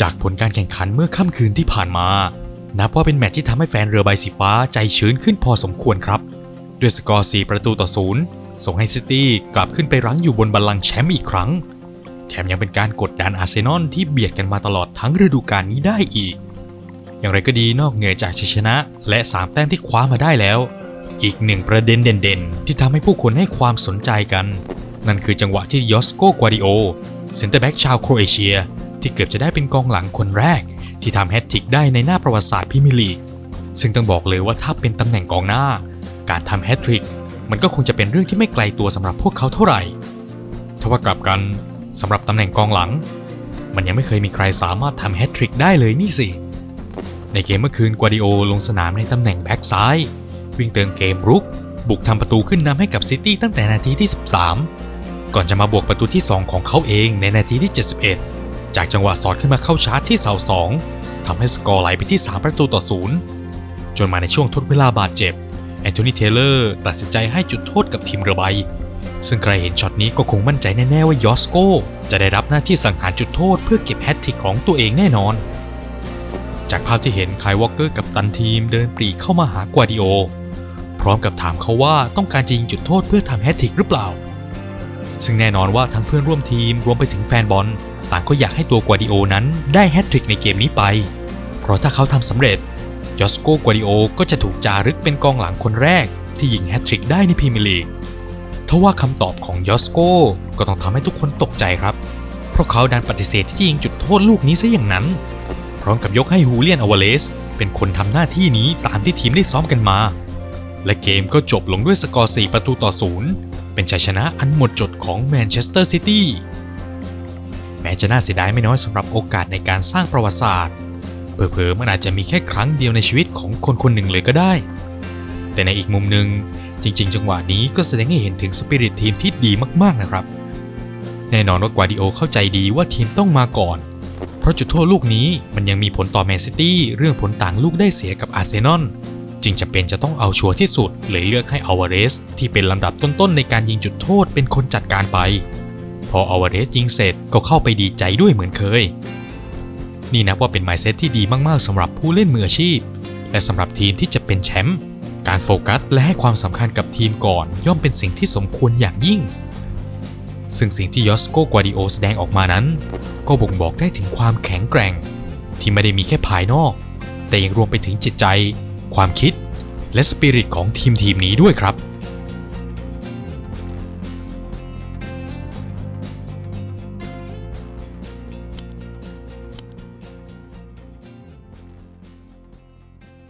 จากผลการแข่งขันเมื่อค่ำคืนที่ผ่านมา นับว่าเป็นแมตช์ที่ทำให้แฟนเรือใบสีฟ้าใจชื้นขึ้นพอสมควรครับ ด้วยสกอร์ 4 ประตูต่อศูนย์ส่งให้ซิตี้กลับขึ้นไปรั้งอยู่บนบัลลังก์แชมป์อีกครั้ง แถมยังเป็นการกดดันอาร์เซนอลที่เบียดกันมาตลอดทั้งฤดูกาลนี้ได้อีก อย่างไรก็ดีนอกเหนือจากชัยชนะ และ 3 แต้มที่คว้ามาได้แล้ว อีกหนึ่งประเด็นเด่นๆ ที่ทำให้ผู้คนให้ความสนใจกัน นั่นคือจังหวะที่ยอสโก กวาดิโอเซนเตอร์แบ็กชาวโครเอเชีย ที่เกือบจะได้เป็นกองหลังคนแรก ที่ทำแฮตทริกได้ในหน้าประวัติศาสตร์พรีเมียร์ลีก ซึ่งต้องบอกเลยว่าถ้าเป็นตำแหน่งกองหน้า การทำแฮตทริกมันก็คงจะเป็นเรื่องที่ไม่ไกลตัวสำหรับพวกเขาเท่าไหร่ทว่ากลับกันสำหรับตำแหน่งกองหลัง มันยังไม่เคยมีใครสามารถทำแฮตทริกได้เลยนี่สิ ในเกมเมื่อคืนกวาดิโอลงสนามในตำแหน่งแบ็กซ้าย วิ่งเติมเกมรุก บุกทำประตูขึ้นนำให้กับซิตี้ตั้งแต่นาทีที่ 13 ก่อนจะมาบวกประตูที่ 2 ของเขาเองในนาทีที่ 71 จากจังหวะสอดขึ้นมาเข้าชาร์จที่เสา2ทำให้สกอร์ไหลไปที่ 3 ประตูต่อศูนย์จนมาในช่วงทดเวลาบาดเจ็บ แอนโทนีเทเลอร์ตัดสินใจให้จุดโทษกับทีมเรือใบ ซึ่งใครเห็นช็อตนี้ก็คงมั่นใจแน่ ๆ ว่ายอสโกจะได้รับหน้าที่สังหารจุดโทษเพื่อเก็บแฮตทริกของตัวเองแน่นอน จากภาพที่เห็นไคลวอลเกอร์กับตันทีมเดินปรีเข้ามาหากวาดิโอ พร้อมกับถามเขาว่าต้องการจะยิงจุดโทษเพื่อทำแฮตทริกหรือเปล่า ซึ่งแน่นอนว่าทั้งเพื่อนร่วมทีมรวมไปถึงแฟนบอล ต่างก็อยากให้ตัวกวาดิโอนั้นได้แฮตทริกในเกมนี้ไป เพราะถ้าเขาทำสำเร็จยอสโกกวาดิโอก็จะถูกจารึกเป็นกองหลังคนแรก ที่ยิงแฮตทริกได้ในพรีเมียร์ลีกทว่าคำตอบของยอสโกก็ต้องทำให้ทุกคนตกใจครับ เพราะเขาดันปฏิเสธที่จะยิงจุดโทษลูกนี้ซะอย่างนั้น พร้อมกับยกให้ฮูเลียนอวาเลสเป็นคนทำหน้าที่นี้ตามที่ทีมได้ซ้อมกันมา และเกมก็จบลงด้วยสกอร์ 4 ประตูต่อศูนย์เป็นชัยชนะอันหมดจดของแมนเชสเตอร์ซิตี้ ม้จะน่าเสียดายไม่น้อยสำหรับโอกาสในการสร้างประวัติศาสตร์เผลอๆมันอาจจะมีแค่ครั้งเดียวในชีวิตของคนคนหนึ่งเลยก็ได้ แต่ในอีกมุมหนึ่งจริง ๆ จังหวะนี้ก็แสดงให้เห็นถึงสปิริตทีมที่ดีมากๆนะครับ แน่นอนว่ากวาดิโอเข้าใจดีว่าทีมต้องมาก่อน เพราะจุดโทษลูกนี้มันยังมีผลต่อแมนซิตี้เรื่องผลต่างลูกได้เสียกับอาร์เซนอลจึงจะเป็นจะต้องเอาชัวร์ที่สุดเลยเลือกให้อาวาเรสที่เป็นลำดับต้นๆในการยิงจุดโทษเป็นคนจัดการไป ออาวาเรสยิงเสร็จก็เข้าไปดีใจด้วยเหมือนเคย นี่นับว่าเป็นไมเซ็ตที่ดีมากๆสำหรับผู้เล่นมืออาชีพ และสำหรับทีมที่จะเป็นแชมป์การโฟกัสและให้ความสำคัญกับทีมก่อน ย่อมเป็นสิ่งที่สมควรอย่างยิ่ง ซึ่งสิ่งที่ยอสโกกวาดิโอแสดงออกมานั้น ก็บ่งบอกได้ถึงความแข็งแกร่ง ที่ไม่ได้มีแค่ภายนอก แต่ยังรวมไปถึงจิตใจ ความคิด และสปิริตของทีมทีมนี้ด้วยครับ